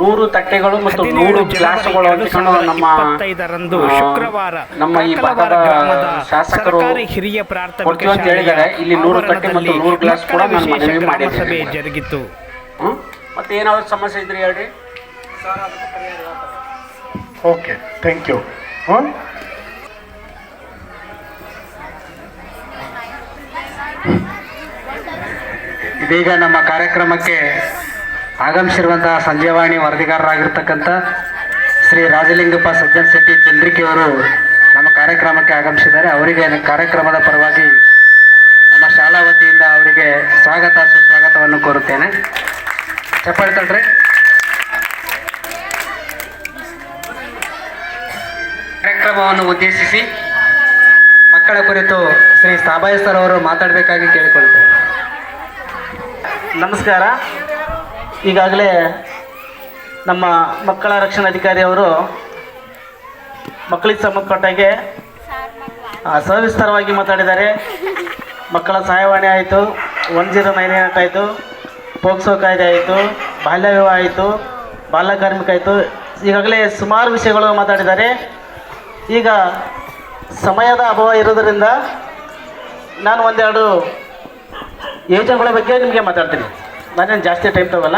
ನೂರು ತಟ್ಟೆಗಳು ಮತ್ತು ನೂರು ಗ್ಲಾಸ್ಗಳು ನಮ್ಮ ಇಪ್ಪತ್ತೈದರಂದು ಶುಕ್ರವಾರ ನಮ್ಮ ಈ ಭಾಗದ ಶಾಸಕರು ಹಿರಿಯ ಪ್ರಾರ್ಥನೆ ಅಂತ ಹೇಳಿದ್ದಾರೆ. ಇಲ್ಲಿ ನೂರು ತಟ್ಟೆ ಮತ್ತು ನೂರು ಗ್ಲಾಸ್ ಕೂಡ ನಾನು ವಿಶೇಷ ಮನವಿ ಮಾಡಿದ್ದೇನೆ. ಸಭೆ ಜರುಗಿತು. ಮತ್ತೆ ಏನಾದ್ರು ಸಮಸ್ಯೆ ಇದ್ರಿ ಹೇಳ್ರಿ. ಓಕೆ ಥ್ಯಾಂಕ್ ಯು ಹಾಂ ಇದೀಗ ನಮ್ಮ ಕಾರ್ಯಕ್ರಮಕ್ಕೆ ಆಗಮಿಸಿರುವಂತಹ ಸಂಜೀವಾಣಿ ವರದಿಗಾರರಾಗಿರ್ತಕ್ಕಂಥ ಶ್ರೀ ರಾಜಲಿಂಗಪ್ಪ ಸಜ್ಜನ್ ಶೆಟ್ಟಿ ಚಂದ್ರಿಕೆಯವರು ನಮ್ಮ ಕಾರ್ಯಕ್ರಮಕ್ಕೆ ಆಗಮಿಸಿದ್ದಾರೆ. ಅವರಿಗೆ ಕಾರ್ಯಕ್ರಮದ ಪರವಾಗಿ ನಮ್ಮ ಶಾಲಾ ವತಿಯಿಂದ ಅವರಿಗೆ ಸ್ವಾಗತ, ಸುಸ್ವಾಗತವನ್ನು ಕೋರುತ್ತೇನೆ. ಚಪ್ಪಾಳೆ ತಡ್ರಿ ಕಾರ್ಯಕ್ರಮವನ್ನು ಉದ್ದೇಶಿಸಿ ಮಕ್ಕಳ ಕುರಿತು ಶ್ರೀ ಸಾಬಾಯಿ ಸರ್ ಅವರು ಮಾತಾಡಬೇಕಾಗಿ ಕೇಳಿಕೊಳ್ತೇವೆ ನಮಸ್ಕಾರ. ಈಗಾಗಲೇ ನಮ್ಮ ಮಕ್ಕಳ ರಕ್ಷಣಾಧಿಕಾರಿ ಅವರು ಮಕ್ಕಳಿಗೆ ಸಂಬಂಧಪಟ್ಟಾಗೆ ಸವಿಸ್ತಾರವಾಗಿ ಮಾತಾಡಿದ್ದಾರೆ. ಮಕ್ಕಳ ಸಹಾಯವಾಣಿ ಆಯಿತು, ಒನ್ ಜೀರೋ ನೈನ್ ಏಟ್ ಆಯಿತು, ಪೋಕ್ಸೋ ಕಾಯ್ದೆ ಆಯಿತು ಬಾಲ್ಯ ವಿವಾಹ ಆಯಿತು, ಬಾಲ್ಯ ಕಾರ್ಮಿಕ ಆಯಿತು. ಈಗಾಗಲೇ ಸುಮಾರು ವಿಷಯಗಳು ಮಾತಾಡಿದ್ದಾರೆ. ಈಗ ಸಮಯದ ಅಭಾವ ಇರೋದರಿಂದ ನಾನು ಒಂದೆರಡು ಯೋಜನೆಗಳ ಬಗ್ಗೆ ನಿಮಗೆ ಮಾತಾಡ್ತೀನಿ. ನಾನೇನು ಜಾಸ್ತಿ ಟೈಮ್ ತಗೋಲ್ಲ.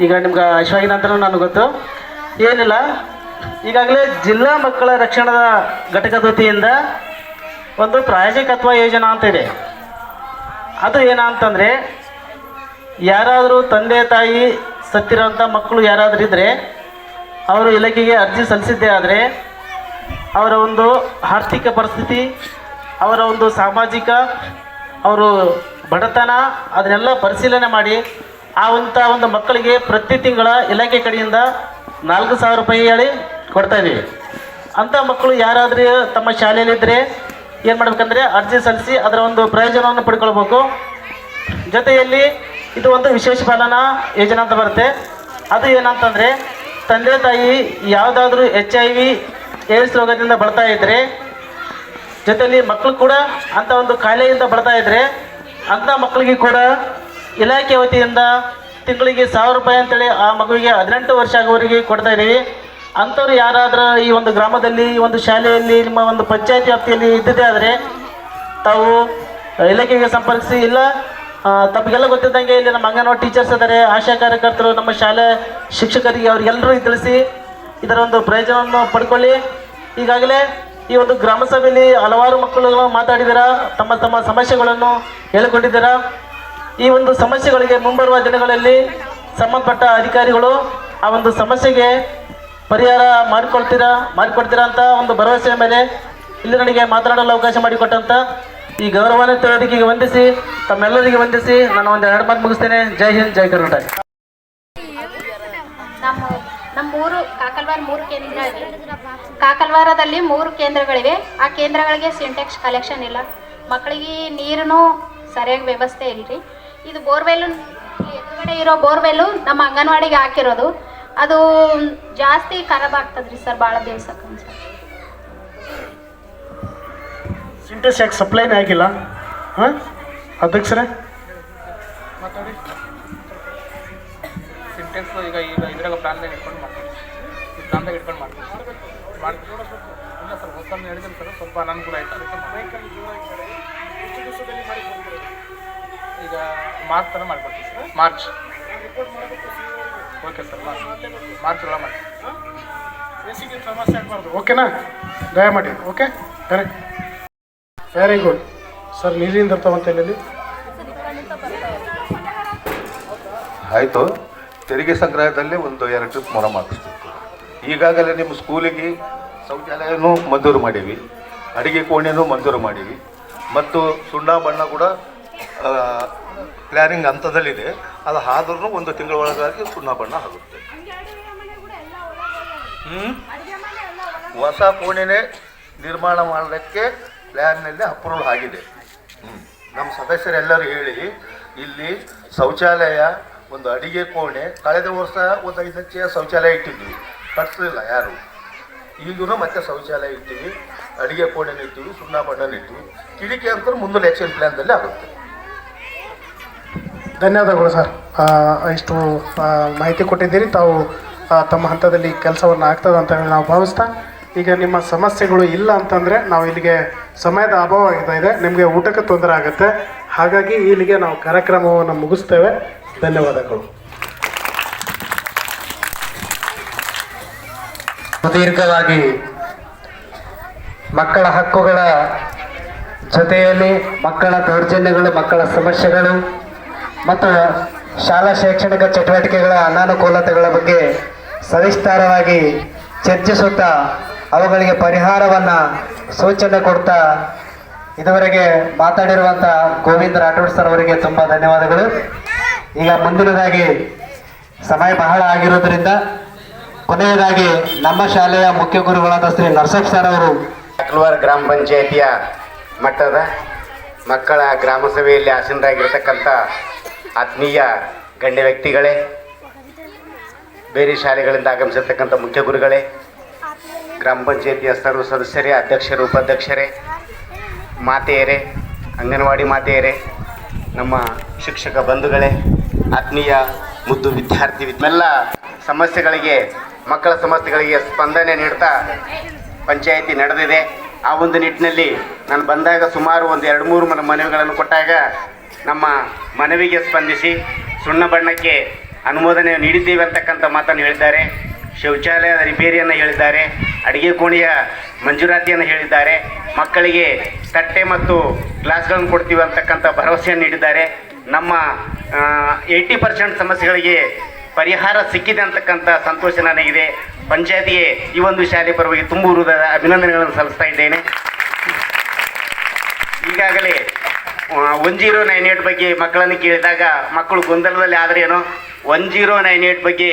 ಈಗ ನಿಮ್ಗೆ ಅಶ್ವಾಗಿ ನಂತರ ನನಗೆ ಗೊತ್ತು. ಏನಿಲ್ಲ. ಈಗಾಗಲೇ ಜಿಲ್ಲಾ ಮಕ್ಕಳ ರಕ್ಷಣಾ ಘಟಕದ ವತಿಯಿಂದ ಒಂದು ಪ್ರಾಯೋಜಕತ್ವ ಯೋಜನಾ ಅಂತ ಇದೆ. ಅದು ಏನಂತಂದರೆ, ಯಾರಾದರೂ ತಂದೆ ತಾಯಿ ಸತ್ತಿರೋಂಥ ಮಕ್ಕಳು ಯಾರಾದರೂ ಇದ್ದರೆ ಅವರು ಇಲಾಖೆಗೆ ಅರ್ಜಿ ಸಲ್ಲಿಸಿದ್ದೇ ಆದರೆ ಅವರ ಒಂದು ಆರ್ಥಿಕ ಪರಿಸ್ಥಿತಿ, ಅವರ ಒಂದು ಸಾಮಾಜಿಕ, ಅವರು ಬಡತನ, ಅದನ್ನೆಲ್ಲ ಪರಿಶೀಲನೆ ಮಾಡಿ, ಆ ಅಂತ ಒಂದು ಮಕ್ಕಳಿಗೆ ಪ್ರತಿ ತಿಂಗಳ ಇಲಾಖೆ ಕಡೆಯಿಂದ ನಾಲ್ಕು ಸಾವಿರ ರೂಪಾಯಿ ಹೇಳಿ ಕೊಡ್ತಾಯಿದ್ದೀವಿ ಅಂಥ ಮಕ್ಕಳು ಯಾರಾದರೂ ತಮ್ಮ ಶಾಲೆಯಲ್ಲಿದ್ದರೆ ಏನು ಮಾಡಬೇಕಂದ್ರೆ ಅರ್ಜಿ ಸಲ್ಲಿಸಿ ಅದರ ಒಂದು ಪ್ರಯೋಜನವನ್ನು ಪಡ್ಕೊಳ್ಬೇಕು. ಜೊತೆಯಲ್ಲಿ ಇದು ಒಂದು ವಿಶೇಷ ಪಾಲನಾ ಯೋಜನೆ ಅಂತ ಬರುತ್ತೆ. ಅದು ಏನಂತಂದರೆ ತಂದೆ ತಾಯಿ ಯಾವುದಾದ್ರೂ ಎಚ್ ಐ ವಿ ಏಡ್ಸ್ ರೋಗದಿಂದ ಬಳತಾ ಇದ್ರೆ ಜೊತೆಯಲ್ಲಿ ಮಕ್ಕಳು ಕೂಡ ಅಂಥ ಒಂದು ಕಾಯಿಲೆಯಿಂದ ಬಳತಾ ಇದ್ರೆ, ಅಂಥ ಮಕ್ಕಳಿಗೆ ಕೂಡ ಇಲಾಖೆ ವತಿಯಿಂದ ತಿಂಗಳಿಗೆ ಸಾವಿರ ರೂಪಾಯಿ ಅಂತೇಳಿ ಆ ಮಗುವಿಗೆ ಹದಿನೆಂಟು ವರ್ಷ ಆಗುವವರೆಗೆ ಕೊಡ್ತಾ ಇದ್ದೀವಿ. ಅಂಥವ್ರು ಯಾರಾದರೂ ಈ ಒಂದು ಗ್ರಾಮದಲ್ಲಿ, ಈ ಒಂದು ಶಾಲೆಯಲ್ಲಿ, ನಿಮ್ಮ ಒಂದು ಪಂಚಾಯತ್ ವ್ಯಾಪ್ತಿಯಲ್ಲಿ ಇದ್ದಿದ್ದೇ ಆದರೆ ತಾವು ಇಲಾಖೆಗೆ ಸಂಪರ್ಕಿಸಿ, ಇಲ್ಲ ತಮಗೆಲ್ಲ ಗೊತ್ತಿದ್ದಂಗೆ ಇಲ್ಲಿ ನಮ್ಮ ಅಂಗನವಾಡಿ ಟೀಚರ್ಸ್ ಇದ್ದಾರೆ ಆಶಾ ಕಾರ್ಯಕರ್ತರು, ನಮ್ಮ ಶಾಲೆ ಶಿಕ್ಷಕರಿಗೆ ಅವರಿಗೆಲ್ಲರೂ ತಿಳಿಸಿ ಇದರ ಒಂದು ಪ್ರಯೋಜನವನ್ನು ಪಡ್ಕೊಳ್ಳಿ. ಈಗಾಗಲೇ ಈ ಒಂದು ಗ್ರಾಮ ಸಭೆಯಲ್ಲಿ ಹಲವಾರು ಮಕ್ಕಳು ಮಾತಾಡಿದ್ದೀರಾ ತಮ್ಮ ತಮ್ಮ ಸಮಸ್ಯೆಗಳನ್ನು ಹೇಳಿಕೊಂಡಿದ್ದೀರಾ. ಈ ಒಂದು ಸಮಸ್ಯೆಗಳಿಗೆ ಮುಂಬರುವ ದಿನಗಳಲ್ಲಿ ಸಂಬಂಧಪಟ್ಟ ಅಧಿಕಾರಿಗಳು ಆ ಒಂದು ಸಮಸ್ಯೆಗೆ ಪರಿಹಾರ ಮಾಡಿಕೊಳ್ತೀರಾ ಮಾಡಿಕೊಡ್ತೀರಾ ಅಂತ ಒಂದು ಭರವಸೆಯ ಮೇಲೆ ಇಲ್ಲಿ ನನಗೆ ಮಾತನಾಡಲು ಅವಕಾಶ ಮಾಡಿಕೊಟ್ಟಂತ ಈ ಗೌರವಾನ್ವಿತ ವೇದಿಕೆಗೆ ವಂದಿಸಿ, ತಮ್ಮೆಲ್ಲರಿಗೆ ವಂದಿಸಿ ನಾನು ಒಂದು ಎರಡು ಮಾತು ಮುಗಿಸ್ತೇನೆ. ಜೈ ಹಿಂದ್, ಜೈ ಕರ್ನಾಟಕ. ನಮ್ಮ ಮೂರು ಕಾಕಲ್ವಾರ ಮೂರು ಕೇಂದ್ರ ಕಾಕಲ್ವಾರದಲ್ಲಿ ಮೂರು ಕೇಂದ್ರಗಳಿವೆ. ಆ ಕೇಂದ್ರಗಳಿಗೆ ಸಿಂಟೆಕ್ಸ್ ಕಲೆಕ್ಷನ್ ಇಲ್ಲ. ಮಕ್ಕಳಿಗೆ ನೀರನ್ನು ಸರಿಯಾಗಿ ವ್ಯವಸ್ಥೆ ಇಲ್ರಿ. ಇದು ಬೋರ್ವೆಲ್ ಎದುರುಗಡೆ ಇರೋ ಬೋರ್ವೆಲ್ಲು ನಮ್ಮ ಅಂಗನವಾಡಿಗೆ ಹಾಕಿರೋದು. ಅದು ಜಾಸ್ತಿ ಖರಾಬ್ ಆಗ್ತದ್ರಿ ಸರ್ ಭಾಳ ದಿವ್ಸಕ್ಕೆ ಸಿಂಟೆಕ್ಸ್ ಯಾಕೆ ಸಪ್ಲೈನೇ ಆಗಿಲ್ಲ? ಹಾಂ? ಅಧ್ಯಕ್ಷರೇ? ಸಿಂಟೆಕ್ಸ್ ಈಗ ಈಗ ಇದ್ರಾಗ ಪ್ಲಾನ್ದಾಗ ಇಟ್ಕೊಂಡು ಇಲ್ಲ ಸರ್, ಹೊಸ ಸ್ವಲ್ಪ ಮಾಡಿ- ಈಗ ಮಾರ್ಚ್ ಥರ sir. March. Okay sir, march. ಆಗಬಾರ್ದು ಓಕೆನಾ? ದಯಮಾಡಿ, okay? Very very good sir ನೀರಿಂದ ಇಲ್ಲಿ ಆಯಿತು. ತೆರಿಗೆ ಸಂಗ್ರಹದಲ್ಲಿ ಒಂದು ಎರಡು ಟ್ರಿಪ್ ಮೊರ ಮಾಡಿಸ್ಬೇಕು ಈಗಾಗಲೇ ನಿಮ್ಮ ಸ್ಕೂಲಿಗೆ ಶೌಚಾಲಯನೂ ಮಂಜೂರು ಮಾಡೀವಿ ಅಡಿಗೆ ಕೋಣೆನೂ ಮಂಜೂರು ಮಾಡೀವಿ ಮತ್ತು ಸುಣ್ಣ ಬಣ್ಣ ಕೂಡ ಪ್ಲ್ಯಾನಿಂಗ್ ಹಂತದಲ್ಲಿದೆ. ಅದು ಆದ್ರೂ ಒಂದು ತಿಂಗಳ ಒಳಗಾಗಿ ಸುಣ್ಣ ಬಣ್ಣ ಆಗುತ್ತೆ? ಹೊಸ ಕೋಣೆನೇ ನಿರ್ಮಾಣ ಮಾಡೋದಕ್ಕೆ ಪ್ಲ್ಯಾನ್ನಲ್ಲಿ ಅಪ್ರೂವಲ್ ಆಗಿದೆ. ನಮ್ಮ ಸದಸ್ಯರೆಲ್ಲರೂ ಹೇಳಿ, ಇಲ್ಲಿ ಶೌಚಾಲಯ, ಒಂದು ಅಡಿಗೆ ಕೋಣೆ, ಕಳೆದ ವರ್ಷ ಒಂದು ಐದು ಲಕ್ಷ ಶೌಚಾಲಯ ಇಟ್ಟಿದ್ವಿ. ಕಟ್ಸಲಿಲ್ಲ ಯಾರು? ಈಗೂ ಮತ್ತೆ ಶೌಚಾಲಯ ಇರ್ತೀವಿ ಅಡುಗೆ ಕೋಣೆನ ಇರ್ತೀವಿ ಸುಣ್ಣ ಬಣ್ಣನ ಕಿಡಿಕೆ ಅಂತ ಮುಂದೆ ಆ್ಯಕ್ಷನ್ ಪ್ಲ್ಯಾನ್ದಲ್ಲಿ ಆಗುತ್ತೆ. ಧನ್ಯವಾದಗಳು ಸರ್. ಇಷ್ಟು ಮಾಹಿತಿ ಕೊಟ್ಟಿದ್ದೀರಿ. ತಾವು ತಮ್ಮ ಹಂತದಲ್ಲಿ ಕೆಲಸವನ್ನು ಆಗ್ತದೆ ಅಂತ ಹೇಳಿ ನಾವು ಭಾವಿಸ್ತಾ, ಈಗ ನಿಮ್ಮ ಸಮಸ್ಯೆಗಳು ಇಲ್ಲ ಅಂತಂದರೆ ನಾವು ಇಲ್ಲಿಗೆ ಸಮಯದ ಅಭಾವ ಆಗ್ತಾ ಇದೆ. ನಿಮಗೆ ಊಟಕ್ಕೆ ತೊಂದರೆ ಆಗುತ್ತೆ. ಹಾಗಾಗಿ ಇಲ್ಲಿಗೆ ನಾವು ಕಾರ್ಯಕ್ರಮವನ್ನು ಮುಗಿಸ್ತೇವೆ. ಧನ್ಯವಾದಗಳು. ಸುದೀರ್ಘವಾಗಿ ಮಕ್ಕಳ ಹಕ್ಕುಗಳ ಜೊತೆಯಲ್ಲಿ ಮಕ್ಕಳ ದೌರ್ಜನ್ಯಗಳು, ಮಕ್ಕಳ ಸಮಸ್ಯೆಗಳು ಮತ್ತು ಶಾಲಾ ಶೈಕ್ಷಣಿಕ ಚಟುವಟಿಕೆಗಳ ಅನಾನುಕೂಲತೆಗಳ ಬಗ್ಗೆ ಸವಿಸ್ತಾರವಾಗಿ ಚರ್ಚಿಸುತ್ತಾ ಅವುಗಳಿಗೆ ಪರಿಹಾರವನ್ನು ಸೂಚನೆ ಕೊಡ್ತಾ ಇದುವರೆಗೆ ಮಾತಾಡಿರುವಂಥ ಗೋವಿಂದ ರಾಠೋಡ್ ಸರ್ ಅವರಿಗೆ ತುಂಬ ಧನ್ಯವಾದಗಳು. ಈಗ ಮುಂದಿನದಾಗಿ ಸಮಯ ಬಹಳ ಆಗಿರೋದ್ರಿಂದ ಕೊನೆಯದಾಗಿ ನಮ್ಮ ಶಾಲೆಯ ಮುಖ್ಯ ಗುರುಗಳಾದ ಶ್ರೀ ನರಸಪ್ಪ ಸರ್ ಅವರು ಅಕ್ಲವಾರ ಗ್ರಾಮ ಪಂಚಾಯಿತಿಯ ಮಟ್ಟದ ಮಕ್ಕಳ ಗ್ರಾಮ ಸಭೆಯಲ್ಲಿ ಆಸೀನರಾಗಿರ್ತಕ್ಕಂಥ ಆತ್ಮೀಯ ಗಣ್ಯ ವ್ಯಕ್ತಿಗಳೇ, ಬೇರೆ ಶಾಲೆಗಳಿಂದ ಆಗಮಿಸಿರ್ತಕ್ಕಂಥ ಮುಖ್ಯ ಗುರುಗಳೇ, ಗ್ರಾಮ ಪಂಚಾಯಿತಿಯ ಸರ್ವ ಸದಸ್ಯರೇ, ಅಧ್ಯಕ್ಷರು, ಉಪಾಧ್ಯಕ್ಷರೇ, ಮಾತೆಯರೇ, ಅಂಗನವಾಡಿ ಮಾತೆಯರೇ, ನಮ್ಮ ಶಿಕ್ಷಕ ಬಂಧುಗಳೇ, ಆತ್ಮೀಯ ಮುದ್ದು ವಿದ್ಯಾರ್ಥಿ ಎಲ್ಲ ಸಮಸ್ಯೆಗಳಿಗೆ ಮಕ್ಕಳ ಸಮಸ್ಯೆಗಳಿಗೆ ಸ್ಪಂದನೆ ನೀಡ್ತಾ ಪಂಚಾಯಿತಿ ನಡೆದಿದೆ. ಆ ಒಂದು ನಿಟ್ಟಿನಲ್ಲಿ ನಾನು ಬಂದಾಗ ಸುಮಾರು ಒಂದು ಎರಡು ಮೂರು ಮನ ಮನವಿಗಳನ್ನು ಕೊಟ್ಟಾಗ ನಮ್ಮ ಮನವಿಗೆ ಸ್ಪಂದಿಸಿ ಸುಣ್ಣ ಬಣ್ಣಕ್ಕೆ ಅನುಮೋದನೆ ನೀಡಿದ್ದೇವೆ ಅಂತಕ್ಕಂಥ ಮಾತನ್ನು ಹೇಳಿದ್ದಾರೆ. ಶೌಚಾಲಯದ ರಿಪೇರಿಯನ್ನು ಹೇಳಿದ್ದಾರೆ. ಅಡುಗೆ ಕೋಣೆಯ ಮಂಜೂರಾತಿಯನ್ನು ಹೇಳಿದ್ದಾರೆ. ಮಕ್ಕಳಿಗೆ ತಟ್ಟೆ ಮತ್ತು ಗ್ಲಾಸ್ಗಳನ್ನು ಕೊಡ್ತೀವಿ ಅಂತಕ್ಕಂಥ ಭರವಸೆಯನ್ನು ನೀಡಿದ್ದಾರೆ. ನಮ್ಮ ಏಯ್ಟಿ ಪರ್ಸೆಂಟ್ ಸಮಸ್ಯೆಗಳಿಗೆ ಪರಿಹಾರ ಸಿಕ್ಕಿದೆ ಅಂತಕ್ಕಂಥ ಸಂತೋಷ ನನಗಿದೆ. ಪಂಚಾಯತಿಗೆ ಈ ಒಂದು ಶಾಲೆ ಪರವಾಗಿ ತುಂಬ ಹೃದಯದ ಅಭಿನಂದನೆಗಳನ್ನು ಸಲ್ಲಿಸ್ತಾ ಇದ್ದೇನೆ. ಈಗಾಗಲೇ ಒನ್ ಜೀರೋ ನೈನ್ ಏಟ್ ಬಗ್ಗೆ ಮಕ್ಕಳನ್ನು ಕೇಳಿದಾಗ ಮಕ್ಕಳು ಗೊಂದಲದಲ್ಲಿ ಆದ್ರೇನು ಒನ್ ಜೀರೋ ನೈನ್ ಏಟ್ ಬಗ್ಗೆ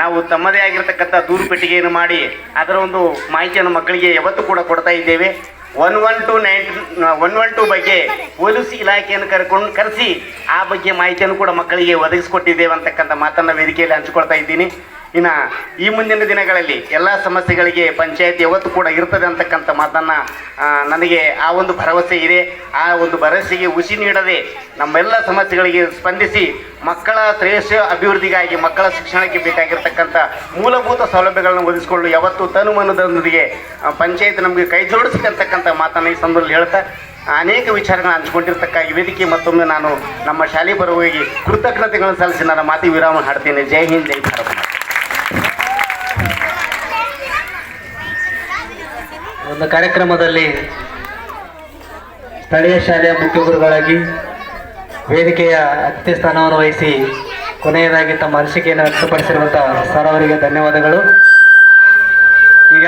ನಾವು ತಮ್ಮದೇ ಆಗಿರತಕ್ಕಂಥ ದೂರು ಪೆಟ್ಟಿಗೆಯನ್ನು ಮಾಡಿ ಅದರ ಒಂದು ಮಾಹಿತಿಯನ್ನು ಮಕ್ಕಳಿಗೆ ಯಾವತ್ತೂ ಕೂಡ ಕೊಡ್ತಾ ಇದ್ದೇವೆ. One one two nine one one two ಬಗ್ಗೆ ಪೊಲೀಸ್ ಇಲಾಖೆಯನ್ನು ಕರ್ಕೊಂಡು ಕರೆಸಿ ಆ ಬಗ್ಗೆ ಮಾಹಿತಿಯನ್ನು ಕೂಡ ಮಕ್ಕಳಿಗೆ ಒದಗಿಸಿಕೊಟ್ಟಿದ್ದೇವೆ ಅಂತಕ್ಕಂಥ ಮಾತನ್ನು ವೇದಿಕೆಯಲ್ಲಿ ಹಂಚಿಕೊಳ್ತಾ ಇದ್ದೀನಿ. ಇನ್ನು ಈ ಮುಂದಿನ ದಿನಗಳಲ್ಲಿ ಎಲ್ಲ ಸಮಸ್ಯೆಗಳಿಗೆ ಪಂಚಾಯತ್ ಯಾವತ್ತು ಕೂಡ ಇರ್ತದೆ ಅಂತಕ್ಕಂಥ ಮಾತನ್ನು ನನಗೆ ಆ ಒಂದು ಭರವಸೆ ಇದೆ. ಆ ಒಂದು ಭರವಸೆಗೆ ಉಸಿ ನೀಡದೆ ನಮ್ಮೆಲ್ಲ ಸಮಸ್ಯೆಗಳಿಗೆ ಸ್ಪಂದಿಸಿ ಮಕ್ಕಳ ಶ್ರೇಷ್ಠ ಅಭಿವೃದ್ಧಿಗಾಗಿ, ಮಕ್ಕಳ ಶಿಕ್ಷಣಕ್ಕೆ ಬೇಕಾಗಿರ್ತಕ್ಕಂಥ ಮೂಲಭೂತ ಸೌಲಭ್ಯಗಳನ್ನು ಒದಗಿಸಿಕೊಳ್ಳಲು ಯಾವತ್ತು ತನುಮನದೊಂದಿಗೆ ಮನದೊಂದಿಗೆ ಪಂಚಾಯತ್ ನಮಗೆ ಕೈ ಜೋಡಿಸತಕ್ಕಂಥ ಮಾತನ್ನು ಈ ಸಂದರ್ಭದಲ್ಲಿ ಹೇಳ್ತಾ, ಅನೇಕ ವಿಚಾರಗಳನ್ನು ಹಂಚಿಕೊಂಡಿರ್ತಕ್ಕ ವೇದಿಕೆ ಮತ್ತೊಮ್ಮೆ ನಾನು ನಮ್ಮ ಶಾಲೆ ಪರವಾಗಿ ಕೃತಜ್ಞತೆಗಳನ್ನು ಸಲ್ಲಿಸಿ ನನ್ನ ಮಾತಿ ವಿರಾಮ ಹಾಡ್ತೇನೆ. ಜೈ ಹಿಂದ್, ಜೈ ಭಾರತ. ಒಂದು ಕಾರ್ಯಕ್ರಮದಲ್ಲಿ ಸ್ಥಳೀಯ ಶಾಲೆಯ ಮುಖ್ಯ ಗುರುಗಳಾಗಿ ವೇದಿಕೆಯ ಅತಿಥಿ ಸ್ಥಾನವನ್ನು ವಹಿಸಿ ಕೊನೆಯದಾಗಿ ತಮ್ಮ ಅನಿಸಿಕೆಯನ್ನು ವ್ಯಕ್ತಪಡಿಸಿರುವಂಥ ಸರ್ ಅವರಿಗೆ ಧನ್ಯವಾದಗಳು. ಈಗ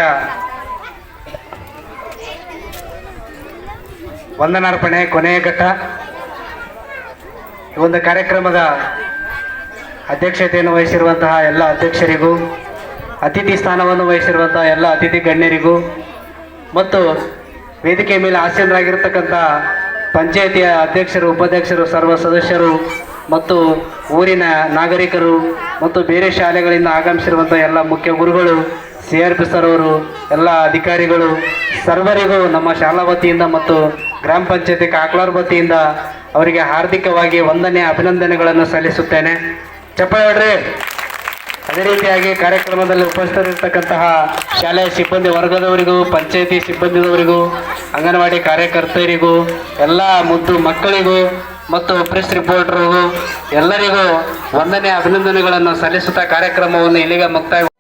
ವಂದನಾರ್ಪಣೆ ಕೊನೆಯ ಘಟ್ಟ. ಈ ಒಂದು ಕಾರ್ಯಕ್ರಮದ ಅಧ್ಯಕ್ಷತೆಯನ್ನು ವಹಿಸಿರುವಂತಹ ಎಲ್ಲ ಅಧ್ಯಕ್ಷರಿಗೂ, ಅತಿಥಿ ಸ್ಥಾನವನ್ನು ವಹಿಸಿರುವಂತಹ ಎಲ್ಲ ಅತಿಥಿ ಗಣ್ಯರಿಗೂ ಮತ್ತು ವೇದಿಕೆ ಮೇಲೆ ಆಸೀನರಾಗಿರ್ತಕ್ಕಂಥ ಪಂಚಾಯಿತಿಯ ಅಧ್ಯಕ್ಷರು, ಉಪಾಧ್ಯಕ್ಷರು, ಸರ್ವ ಸದಸ್ಯರು ಮತ್ತು ಊರಿನ ನಾಗರಿಕರು ಮತ್ತು ಬೇರೆ ಶಾಲೆಗಳಿಂದ ಆಗಮಿಸಿರುವಂಥ ಎಲ್ಲ ಮುಖ್ಯ ಗುರುಗಳು, ಸಿ ಆರ್ ಪಿ ಸರ್ ಅವರು, ಎಲ್ಲ ಅಧಿಕಾರಿಗಳು, ಸರ್ವರಿಗೂ ನಮ್ಮ ಶಾಲಾ ವತಿಯಿಂದ ಮತ್ತು ಗ್ರಾಮ ಪಂಚಾಯತಿ ಕಾಕ್ಲಾರ್ ವತಿಯಿಂದ ಅವರಿಗೆ ಹಾರ್ದಿಕವಾಗಿ ವಂದನೆ, ಅಭಿನಂದನೆಗಳನ್ನು ಸಲ್ಲಿಸುತ್ತೇನೆ. ಚಪ್ಪಾಳೆ ಅದೇ ರೀತಿಯಾಗಿ ಕಾರ್ಯಕ್ರಮದಲ್ಲಿ ಉಪಸ್ಥಿತರಿರ್ತಕ್ಕಂತಹ ಶಾಲೆಯ ಸಿಬ್ಬಂದಿ ವರ್ಗದವರಿಗೂ, ಪಂಚಾಯತಿ ಸಿಬ್ಬಂದಿದವರಿಗೂ ಅಂಗನವಾಡಿ ಕಾರ್ಯಕರ್ತರಿಗೂ ಎಲ್ಲ ಮುದ್ದು ಮಕ್ಕಳಿಗೂ ಮತ್ತು ಪ್ರೆಸ್ ರಿಪೋರ್ಟರ್ಗೂ ಎಲ್ಲರಿಗೂ ವಂದನೆ ಅಭಿನಂದನೆಗಳನ್ನು ಸಲ್ಲಿಸುತ್ತಾ ಕಾರ್ಯಕ್ರಮವನ್ನು ಇಲ್ಲಿಗೆ ಮುಕ್ತಾಯ